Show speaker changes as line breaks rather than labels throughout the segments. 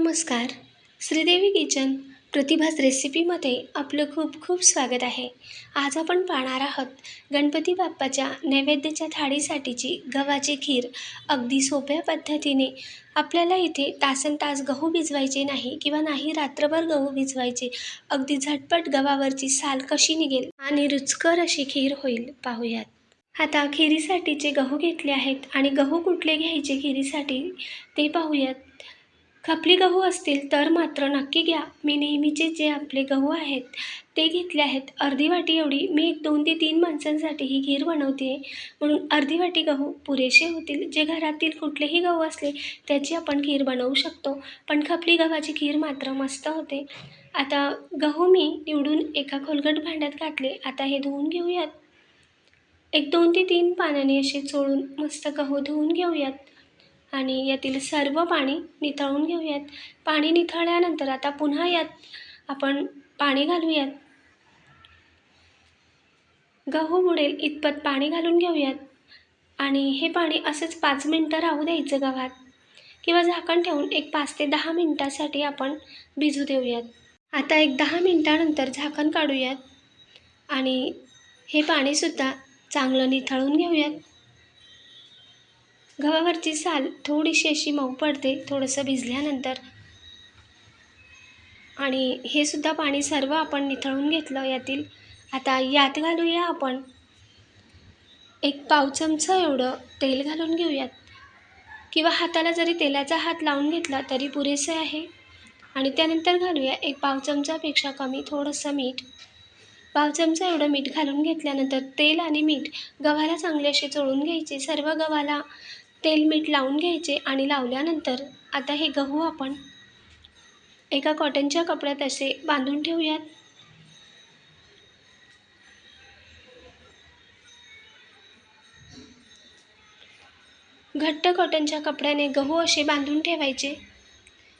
नमस्कार. श्रीदेवी किचन प्रतिभास रेसिपीमध्ये आपलं खूप खूप स्वागत आहे. आज आपण पाहणार आहोत गणपती बाप्पाच्या नैवेद्याच्या थाळीसाठीची गव्हाची खीर. अगदी सोप्या पद्धतीने आपल्याला इथे तासन तास गहू भिजवायचे नाही किंवा नाही रात्रभर गहू भिजवायचे. अगदी झटपट गव्हावरची साल कशी निघेल आणि रुचकर अशी खीर होईल पाहूयात. आता खिरीसाठीचे गहू घेतले आहेत आणि गहू कुठले घ्यायचे खिरीसाठी ते पाहूयात. खपली गहू असतील तर मात्र नक्की घ्या. मी नेहमीचे जे आपले गहू आहेत ते घेतले आहेत. अर्धी वाटी एवढी मी एक दोन ते तीन माणसांसाठी ही खीर बनवते. आहे म्हणून अर्धी वाटी गहू पुरेसे होतील. जे घरातील कुठलेही गहू असले त्याची आपण खीर बनवू शकतो. पण खपली गव्हाची खीर मात्र मस्त होते. आता गहू मी निवडून एका खोलगट भांड्यात घातले. आता हे धुवून घेऊयात. एक दोन ते तीन पानाने असे चोळून मस्त गहू धुवून घेऊयात. आणि यातील सर्व पाणी निथळून घेऊयात. पाणी निथळल्यानंतर आता पुन्हा यात आपण पाणी घालूयात. गहू बुडेल इतपत पाणी घालून घेऊयात. आणि हे पाणी असंच पाच मिनटं राहू द्यायचं गव्हात. किंवा झाकण ठेवून एक पाच ते दहा मिनटासाठी आपण भिजू देऊयात. आता एक दहा मिनटानंतर झाकण काढूयात. आणि हे पाणीसुद्धा चांगलं निथळून घेऊयात. गव्हावरची साल थोडीशी अशी मऊ पडते थोडंसं भिजल्यानंतर. आणि हे सुद्धा पाणी सर्व आपण निथळून घेतलं यातील. आता यात घालूया आपण. एक पाव चमचा एवढं तेल घालून घेऊयात. किंवा हाताला जरी तेलाचा हात लावून घेतला तरी पुरेसे आहे. आणि त्यानंतर घालूया एक पाव चमचापेक्षा कमी थोडंसं मीठ. पाव चमचा एवढं मीठ घालून घेतल्यानंतर तेल आणि मीठ गव्हाला चांगले असे चोळून घ्यायचे. सर्व गव्हाला तेल मीठ लावून घ्यायचे आणि लावल्यानंतर आता हे गहू आपण एका कॉटनच्या कपड्यात असे बांधून ठेवूयात. घट्ट कॉटनच्या कपड्याने गहू असे बांधून ठेवायचे.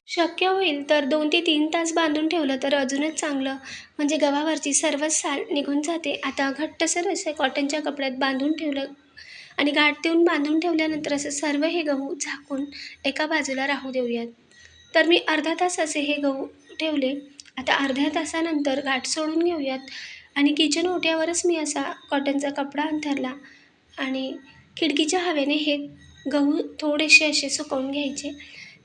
शक्य होईल तर दोन ते तीन तास बांधून ठेवलं तर अजूनच चांगलं. म्हणजे गव्हावरची सर्वच साल निघून जाते. आता घट्टसर असे कॉटनच्या कपड्यात बांधून ठेवलं आणि गाठ देऊन बांधून ठेवल्यानंतर असं सर्व हे गहू झाकून एका बाजूला राहू देऊयात. तर मी अर्धा तास असे हे गहू ठेवले. आता अर्ध्या तासानंतर गाठ सोडून घेऊयात. आणि किचन ओट्यावरच मी असा कॉटनचा कपडा अंथरला आणि खिडकीच्या हवेने हे गहू थोडेसे असे सुकवून घ्यायचे.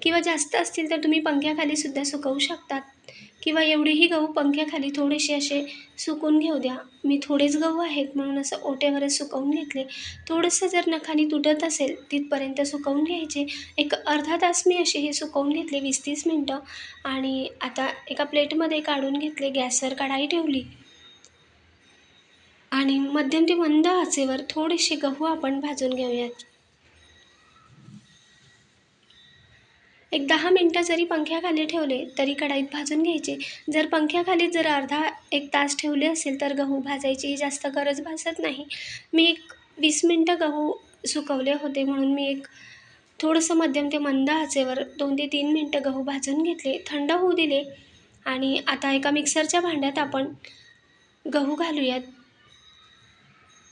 किंवा जास्त असतील तर तुम्ही पंख्याखालीसुद्धा सुकवू शकतात. किंवा एवढेही गहू पंख्याखाली थोडेसे असे सुकून घेऊ द्या. मी थोडेच गहू आहेत म्हणून असं ओट्यावरच सुकवून घेतले. थोडंसं जर नखानी तुटत असेल तिथपर्यंत सुकवून घ्यायचे. एक अर्धा तास मी असे हे सुकवून घेतले वीस तीस मिनटं. आणि आता एका प्लेटमध्ये काढून घेतले गॅसवर कढाई ठेवली. आणि मध्यम ते मंद आचेवर थोडेसे गहू आपण भाजून घेऊयात. एक दहा मिनटं जरी पंख्याखाली ठेवले तरी कढाईत भाजून घ्यायचे. जर पंख्याखाली जर अर्धा एक तास ठेवले असेल तर गहू भाजायची जास्त गरज भासत नाही. मी एक वीस मिनटं गहू सुकवले होते म्हणून मी एक थोडंसं मध्यम ते मंद आचेवर दोन ते तीन मिनटं गहू भाजून घेतले. थंड होऊ दिले आणि आता एका मिक्सरच्या भांड्यात आपण गहू घालूयात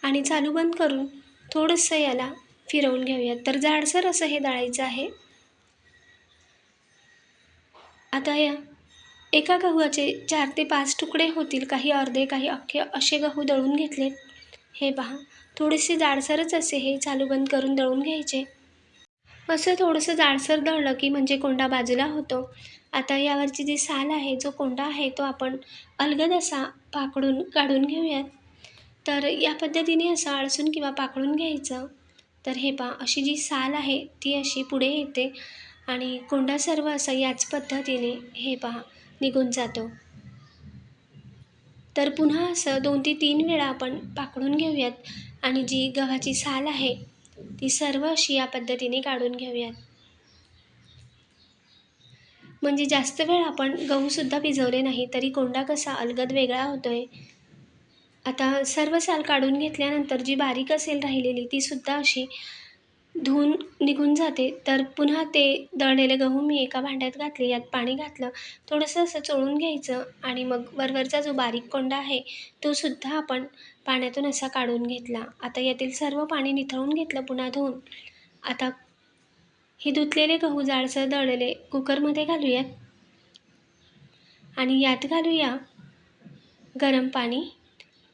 आणि चालू बंद करून थोडंसं याला फिरवून घेऊयात. तर जाडसर असं हे दळायचं आहे. आता या एका गव्हाचे चार ते पाच तुकडे होतील काही अर्धे काही अख्खे असे गहू दळून घेतलेत हे पहा थोडेसे जाडसरच असे हे चालू बंद करून दळून घ्यायचे. असं थोडंसं जाडसर दळलं की म्हणजे कोंडा बाजूला होतो. आता यावरची जी साल आहे जो कोंडा आहे तो आपण अलगद असा पाकडून काढून घेऊयात. तर या पद्धतीने असं आळसून किंवा पाकडून घ्यायचं. तर हे पहा अशी जी साल आहे ती अशी पुढे येते. आणि कोंडा सर्व असा याच पद्धतीने हे पहा निघून जातो. तर पुन्हा असं दोन ते तीन वेळा आपण पाकडून घेऊयात आणि जी गव्हाची साल आहे ती सर्व अशी या पद्धतीने काढून घेऊयात. म्हणजे जास्त वेळ आपण गहूसुद्धा भिजवले नाही तरी कोंडा कसा अलगद वेगळा होतोय. आता सर्व साल काढून घेतल्यानंतर जी बारीक असेल राहिलेली तीसुद्धा अशी धुवून निघून जाते. तर पुन्हा ते दळलेले गहू मी एका भांड्यात घातले. यात पाणी घातलं. थोडंसं असं चोळून घ्यायचं आणि मग वरवरचा जो बारीक कोंडा आहे तो सुद्धा आपण पाण्यातून असा काढून घेतला. आता यातील सर्व पाणी निथळून घेतलं पुन्हा धुवून आता हे धुतलेले गहू जाडसर दळलेले कुकरमध्ये घालूयात. आणि यात घालूया गरम पाणी.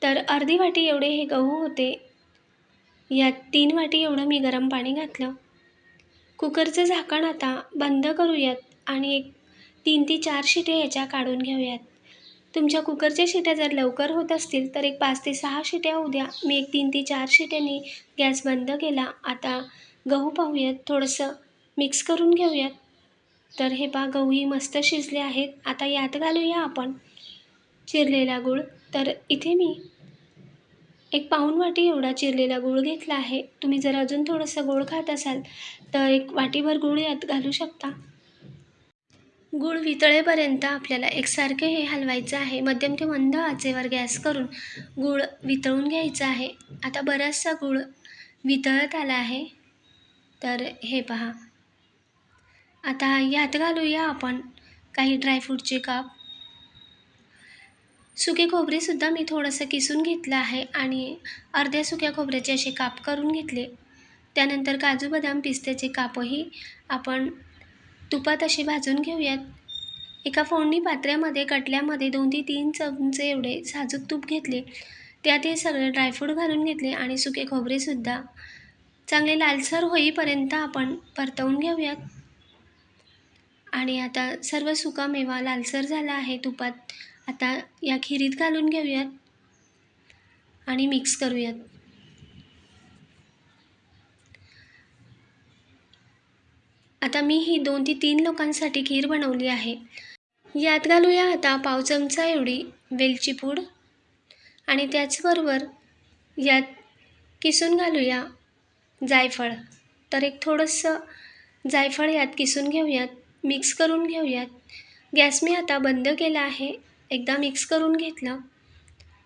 तर अर्धी वाटी एवढे हे गहू होते. यात तीन वाटी एवढं मी गरम पाणी घातलं. कुकरचं झाकण आता बंद करूयात आणि एक तीन ते चार शिट्या याच्या काढून घेऊयात. तुमच्या कुकरच्या शिट्या जर लवकर होत असतील तर एक पाच ते सहा शिट्या होऊ द्या. मी एक तीन ते चार शिट्याने गॅस बंद केला. आता गहू पाहूयात. थोडंसं मिक्स करून घेऊयात. तर हे पहा गहूही मस्त शिजले आहेत. आता यात घालूया आपण चिरलेला गूळ. तर इथे मी एक पाऊण वाटी एवढा चिरलेला गूळ घेतला आहे. तुम्ही जर अजून थोडंसं गोड खात असाल तर एक वाटीभर गूळ यात घालू शकता. गूळ वितळेपर्यंत आपल्याला एकसारखे हे हलवायचं आहे. मध्यम ते मंद आचेवर गॅस करून गूळ वितळून घ्यायचा आहे. आता बराचसा गूळ वितळत आला आहे. तर हे पहा. आता यात घालूया आपण काही ड्रायफ्रूटचे काप. सुके खोबरेसुद्धा मी थोडंसं किसून घेतलं आहे आणि अर्ध्या सुक्या खोबऱ्याचे असे काप करून घेतले. त्यानंतर काजू बदाम पिस्त्याचे कापही आपण तुपात असे भाजून घेऊयात. एका फोडणी पात्र्यामध्ये कटल्यामध्ये दोन ते तीन चमचे एवढे साजूक तूप घेतले. त्यात हे सगळे ड्रायफ्रूट घालून घेतले आणि सुके खोबरेसुद्धा चांगले लालसर होईपर्यंत आपण परतवून घेऊयात. आणि आता सर्व सुका मेवा लालसर झाला आहे तुपात. आता या खिरीत घालून घेऊयात. आणि मिक्स करूयात. आता मी ही दोन ते तीन लोकांसाठी खीर बनवली आहे. यात घालूया आता पाव चमचा एवढी वेलची पूड. आणि त्याचबरोबर यात किसून घालूया जायफळ. तर एक थोडंसं जायफळ यात किसून घेऊयात. मिक्स करून घेऊयात. गॅस मी आता बंद केला आहे. एकदा मिक्स करून घेतलं.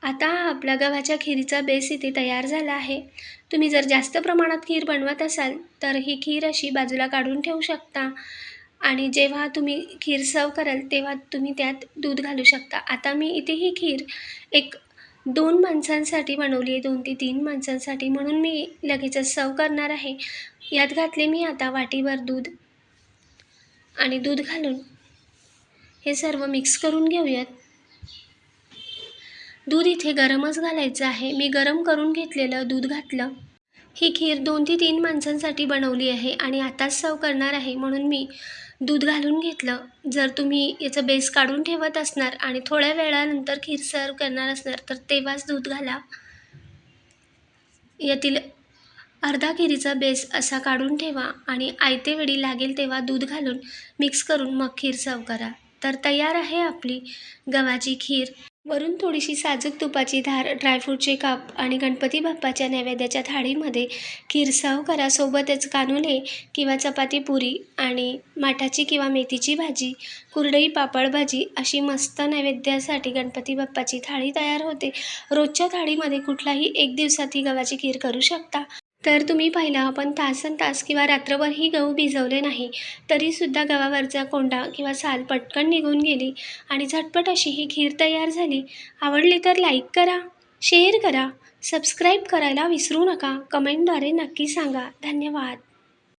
आता आपल्या आपला गव्हाच्या खीरचा बेस इथे तयार झाला आहे. तुम्ही जर जास्त प्रमाणात खीर बनवत असाल तर ही खीर अशी बाजूला काढून ठेवू शकता. आणि जेव्हा तुम्ही खीर सर्व कराल तेव्हा तुम्ही त्यात दूध घालू शकता. आता मी इथे ही खीर एक दोन माणसांसाठी बनवली आहे दोन ते तीन माणसांसाठी म्हणून मी लगेचच सर्व करणार आहे. यात घातले मी आता वाटीभर दूध आणि दूध घालून हे सर्व मिक्स करून घेऊयात. दूध इथे गरमच घालायचं आहे. मी गरम करून घेतलेलं दूध घातलं. ही खीर दोन ते तीन माणसांसाठी बनवली आहे आणि आताच सर्व करणार आहे म्हणून मी दूध घालून घेतलं. जर तुम्ही याचं बेस काढून ठेवत असणार आणि थोड्या वेळानंतर खीर सर्व करणार असणार तर तेव्हाच दूध घाला. यातील अर्धा खिरीचा बेस असा काढून ठेवा आणि आयते वेळी लागेल तेव्हा दूध घालून मिक्स करून मग खीर सर्व करा. तर तयार आहे आपली गव्हाची खीर. वरून थोडीशी साजूक तुपाची धार ड्रायफ्रूटचे काप आणि गणपती बाप्पाच्या नैवेद्याच्या थाळीमध्ये खीर सर्व करा. सोबतच कानुले किंवा चपाती पुरी आणि माठाची किंवा मेथीची भाजी कुरडई पापड भाजी अशी मस्त नैवेद्यासाठी गणपती बाप्पाची थाळी तयार होते. रोजच्या थाळीमध्ये कुठलाही एक दिवसात ही गव्हाची खीर करू शकता. तर तुम्ही पाहिलं आपण तासन तास किंवा रात्रभरही गहू भिजवले नाही तरीसुद्धा गव्हावरचा कोंडा किंवा साल पटकन निघून गेली आणि झटपट अशी ही खीर तयार झाली. आवडली तर लाईक करा शेअर करा सबस्क्राईब करायला विसरू नका. कमेंटद्वारे नक्की सांगा. धन्यवाद.